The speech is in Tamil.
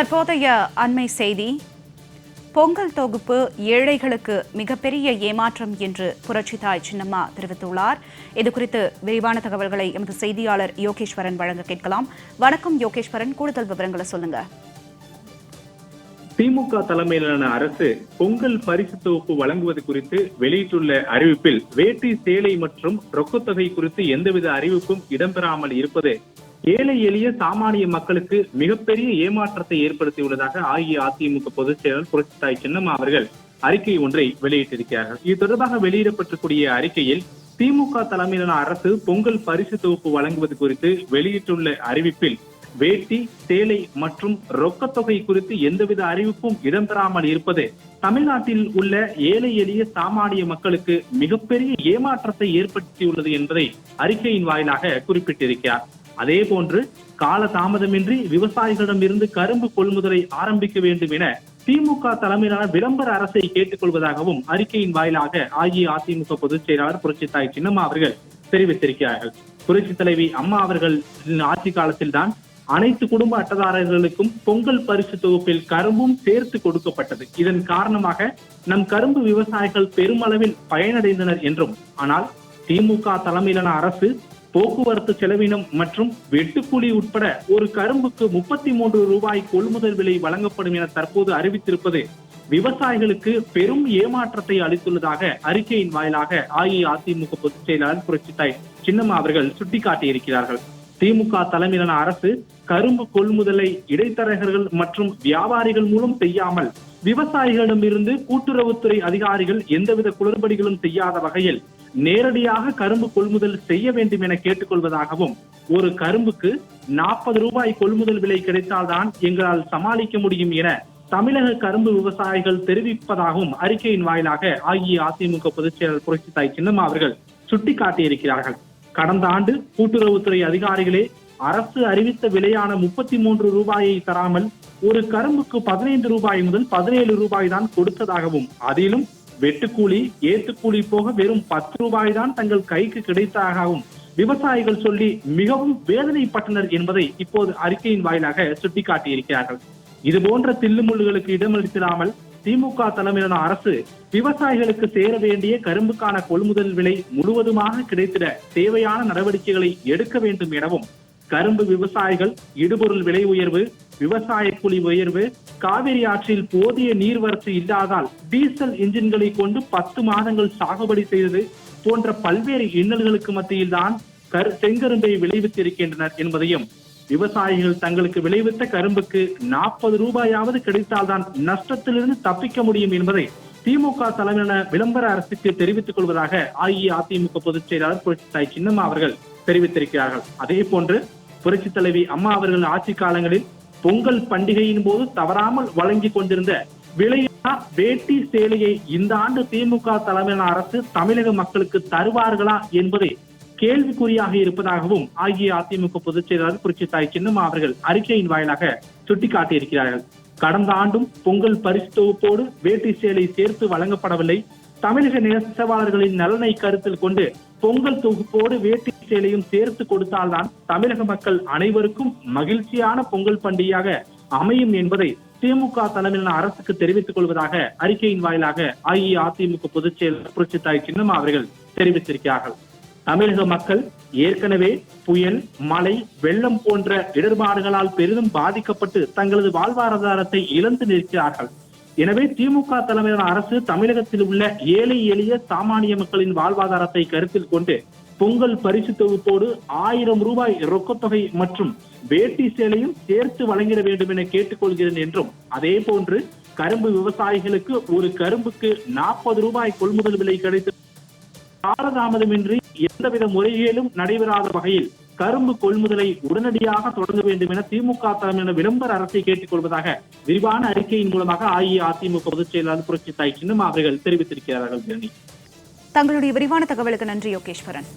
தற்போதைய அண்மை செய்தி பொங்கல் தொகுப்பு ஏழைகளுக்கு மிகப்பெரிய ஏமாற்றம் என்று புரட்சிதாய் சின்னம்மா தெரிவித்துள்ளார். இதுகுறித்து விரிவான தகவல்களை எமது செய்தியாளர் யோகேஸ்வரன் வழங்க கேட்கலாம். வணக்கம் யோகேஸ்வரன் கூடுதல் விவரங்களை சொல்லுங்க. திமுக தலைமையிலான அரசு பொங்கல் பரிசு தொகுப்பு வழங்குவது குறித்து வெளியிட்டுள்ள அறிவிப்பில் வேட்டி சேலை மற்றும் ரொக்கத்தொகை குறித்து எந்தவித அறிவிப்பும் இடம்பெறாமல் இருப்பது ஏழை எளிய சாமானிய மக்களுக்கு மிகப்பெரிய ஏமாற்றத்தை ஏற்படுத்தியுள்ளதாக அஇஅதிமுக பொதுச் செயலர் புரட்சித்தாய் சின்னம்மா அவர்கள் அறிக்கை ஒன்றை வெளியிட்டிருக்கிறார்கள். இது தொடர்பாக வெளியிடப்பட்டிருக்கூடிய அறிக்கையில் திமுக தலைமையிலான அரசு பொங்கல் பரிசு தொகுப்பு வழங்குவது குறித்து வெளியிட்டுள்ள அறிவிப்பில் வேட்டி சேலை மற்றும் ரொக்கத்தொகை குறித்து எந்தவித அறிவிப்பும் இடம்பெறாமல் இருப்பது தமிழ்நாட்டில் உள்ள ஏழை எளிய சாமானிய மக்களுக்கு மிகப்பெரிய ஏமாற்றத்தை ஏற்படுத்தியுள்ளது என்பதை அறிக்கையின் வாயிலாக குறிப்பிட்டிருக்கிறார். அதே போன்று கால தாமதமின்றி விவசாயிகளிடம் இருந்து கரும்பு கொள்முதலை ஆரம்பிக்க வேண்டும் என திமுக தலைமையிலான விளம்பர அரசை கேட்டுக்கொள்வதாகவும் அறிக்கையின் வாயிலாக அஇஅதிமுக பொதுச் செயலாளர் புரட்சித்தாய் சின்னம்மா அவர்கள் தெரிவித்திருக்கிறார்கள். புரட்சி தலைவி அம்மா அவர்கள் ஆட்சி காலத்தில்தான் அனைத்து குடும்ப அட்டதாரர்களுக்கும் பொங்கல் பரிசு தொகுப்பில் கரும்பும் சேர்த்து கொடுக்கப்பட்டது. இதன் காரணமாக நம் கரும்பு விவசாயிகள் பெருமளவில் பயனடைந்தனர் என்றும் ஆனால் திமுக தலைமையிலான அரசு போக்குவரத்து செலவினம் மற்றும் வெட்டுக்கூலி உட்பட ஒரு கரும்புக்கு முப்பத்தி மூன்று ரூபாய் கொள்முதல் விலை வழங்கப்படும் என தற்போது அறிவித்திருப்பது விவசாயிகளுக்கு பெரும் ஏமாற்றத்தை அளித்துள்ளதாக அறிக்கையின் வாயிலாக அஇஅதிமுக பொதுச் செயலாளர் புரட்சித்தாய் சின்னம்மா அவர்கள் சுட்டிக்காட்டியிருக்கிறார்கள். திமுக தலைமையிலான அரசு கரும்பு கொள்முதலை இடைத்தரகர்கள் மற்றும் வியாபாரிகள் மூலம் செய்யாமல் விவசாயிகளிடமிருந்து கூட்டுறவுத்துறை அதிகாரிகள் எந்தவித குளறுபடிகளும் செய்யாத வகையில் நேரடியாக கரும்பு கொள்முதல் செய்ய வேண்டும் என கேட்டுக்கொள்வதாகவும் ஒரு கரும்புக்கு நாற்பது ரூபாய் கொள்முதல் விலை கிடைத்தால்தான் எங்களால் சமாளிக்க முடியும் என தமிழக கரும்பு விவசாயிகள் தெரிவிப்பதாகவும் அறிக்கையின் வாயிலாக அஇஅதிமுக பொதுச் செயலர் புரட்சித்தாய் சின்னம்மா அவர்கள் சுட்டிக்காட்டியிருக்கிறார்கள். கடந்த ஆண்டு கூட்டுறவுத்துறை அதிகாரிகளே அரசு அறிவித்த விலையான முப்பத்தி மூன்று ரூபாயை தராமல் ஒரு கரும்புக்கு பதினைந்து ரூபாய் முதல் பதினேழு ரூபாய் தான் கொடுத்ததாகவும் அதிலும் வெட்டுக்கூலி ஏத்துக்கூலி போக வெறும் பத்து ரூபாய் தான் தங்கள் கைக்கு கிடைத்ததாகவும் விவசாயிகள் சொல்லி மிகவும் வேதனைப்பட்டனர் என்பதை இப்போது அறிக்கையின் வாயிலாக சுட்டிக்காட்டியிருக்கிறார்கள். இது போன்ற தில்லுமுள்ளுகளுக்கு இடமளித்திடாமல் திமுக தலைமையிலான அரசு விவசாயிகளுக்கு சேர வேண்டிய கரும்புக்கான கொள்முதல் விலை முழுவதுமாக கிடைத்திட தேவையான நடவடிக்கைகளை எடுக்க வேண்டும் எனவும் கரும்பு விவசாயிகள் இடுபொருள் விலை உயர்வு விவசாய கூலி உயர்வு காவிரி ஆற்றில் போதிய நீர்வரத்து இல்லாதால் டீசல் இன்ஜின்களை கொண்டு பத்து மாதங்கள் சாகுபடி செய்தது போன்ற பல்வேறு இன்னல்களுக்கு மத்தியில் தான் கரு செங்கரும்பை விளைவித்திருக்கின்றனர் என்பதையும் விவசாயிகள் தங்களுக்கு விளைவித்த கரும்புக்கு நாற்பது ரூபாயாவது கிடைத்தால்தான் நஷ்டத்திலிருந்து தப்பிக்க முடியும் என்பதை திமுக தலைமையிலான விளம்பர அரசுக்கு தெரிவித்துக் கொள்வதாக அஇஅதிமுக பொதுச் செயலாளர் புரட்சித்தாய் சின்னம்மா அவர்கள் தெரிவித்திருக்கிறார்கள். அதே போன்று புரட்சி தலைவி அம்மா அவர்கள் ஆட்சி காலங்களில் பொங்கல் பண்டிகையின் போது தவறாமல் வழங்கி கொண்டிருந்த விலையா வேட்டி சேலையை இந்த ஆண்டு திமுக தலைமையிலான அரசு தமிழக மக்களுக்கு தருவார்களா என்பதை கேள்விக்குறியாக இருப்பதாகவும் அஇஅதிமுக பொதுச் செயலாளர் புரட்சித்தாய் சின்னம்மா அவர்கள் அறிக்கையின் வாயிலாக சுட்டிக்காட்டியிருக்கிறார்கள். கடந்த ஆண்டும் பொங்கல் பரிசு தொகுப்போடு வேட்டி சேலை சேர்த்து வழங்கப்படவில்லை. தமிழக நெசவாளர்களின் நலனை கருத்தில் கொண்டு பொங்கல் தொகுப்போடு வேட்டி சேலையும் சேர்த்து கொடுத்தால்தான் தமிழக மக்கள் அனைவருக்கும் மகிழ்ச்சியான பொங்கல் பண்டிகையாக அமையும் என்பதை திமுக தலைமையிலான அரசுக்கு தெரிவித்துக் கொள்வதாக அறிக்கையின் வாயிலாக அஇஅதிமுக பொதுச் செயலர் புரட்சித்தாய் சின்னம்மா அவர்கள் தெரிவித்திருக்கிறார்கள். தமிழக மக்கள் ஏற்கனவே புயல் மழை வெள்ளம் போன்ற இடர்பாடுகளால் பெரிதும் பாதிக்கப்பட்டு தங்களது வாழ்வாதாரத்தை இழந்து நிற்கிறார்கள். எனவே திமுக தலைமையிலான அரசு தமிழகத்தில் உள்ள ஏழை எளிய சாமானிய மக்களின் வாழ்வாதாரத்தை கருத்தில் கொண்டு பொங்கல் பரிசு தொகுப்போடு ஆயிரம் ரூபாய் ரொக்கத்தொகை மற்றும் வேட்டி சேலையும் சேர்த்து வழங்கிட வேண்டும் என கேட்டுக்கொள்கிறேன் என்றும் அதே போன்று கரும்பு விவசாயிகளுக்கு ஒரு கரும்புக்கு நாற்பது ரூபாய் கொள்முதல் விலை கிடைத்து காலதாமதமின்றி எந்தவித முறைகேடும் நடைபெறாத வகையில் கரும்பு கொள்முதலை உடனடியாக தொடங்க வேண்டும் என திமுக தலைமையிலான விளம்பர அரசை கேட்டுக் கொள்வதாக விரிவான அறிக்கையின் மூலமாக அஇஅதிமுக பொதுச் செயலாளர் புரட்சி தாய் சின்னம் அவர்கள் தெரிவித்திருக்கிறார்கள் தங்களுடைய விரிவான தகவலுக்கு நன்றி யோகேஸ்வரன்.